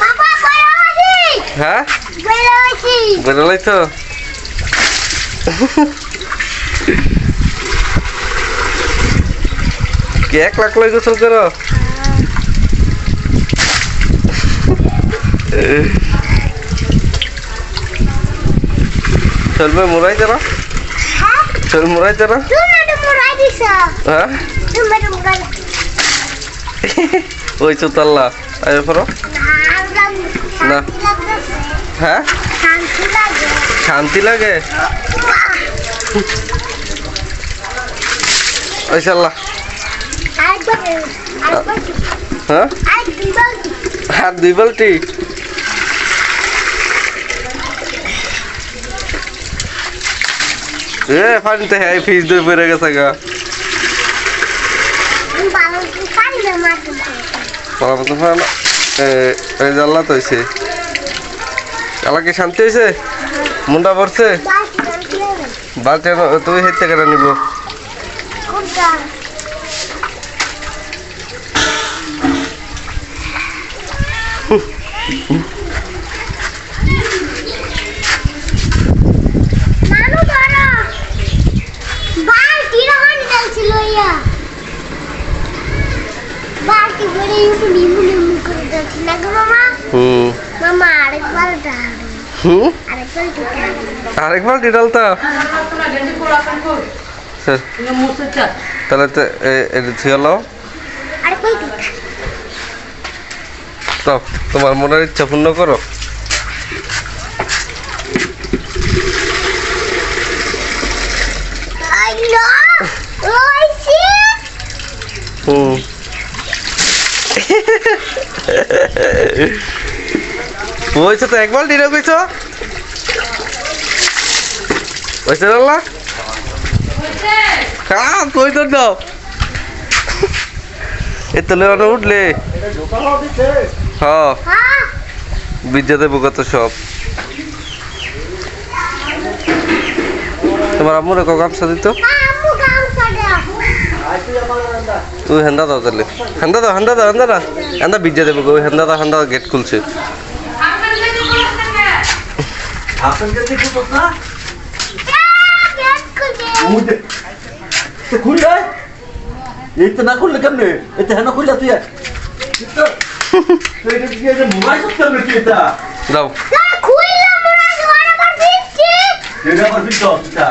বাবা বেরোছি হ্যাঁ বেরোছি বেরোলাই তো কি এক লাখ লই গোসল করো চলবে মোরাই যারা হ্যাঁ চল মোরাই যারা তুমি তো মুরাই দিছ হ্যাঁ তুমি তো মুরাই ওই চুতাল্লা আয় পড়ো না। হ্যাঁ? শান্তি লাগে? শান্তি ওই চাল্লা আরেকবার আরেকবার হ্যাঁ? আর দুই বালতি? এ পানিতে হ্যাঁ ফিস দই পড়ে গেছে গা। না মতো পড়া না এই জানলা তো হয়েছে আমাকে শান্তি হয়েছে মুন্ডা পড়ছে? বালতি তুই হেঁটে কেটে নিব। কোনটা বালতি করে ইউটু নিমু নিমু করে দিচ্ছি না গো মামা? হুম মামা আরেকবার ডালো। হুম আরেকবার তাহলে তো এ- এটা থিয়ে লও তোমার মনের ইচ্ছা পূর্ণ করো। বলছো তো এক বালতি রে কইছো কইছো আল্লাহ হ্যাঁ কই তো দাও এ তোলে অনেক উঠলে। হ্যাঁ হ্যাঁ বিদ্যা দেবো কত সব। তোমার আম্মুরে ক গামছা দিত? আম্মু গামছা দাও তুই হেন্দা দাও তাহলে। হেন্দা দাও হেন্দা দাও হেন্দা দাও। হেন্দা বিদ্যা দেবো গো হেন্দা দাও হেন্দা গেট খুলছে। খুললে এই তো না খুললে কেমনে? এতে হেন খুললে তুই দাও। এটা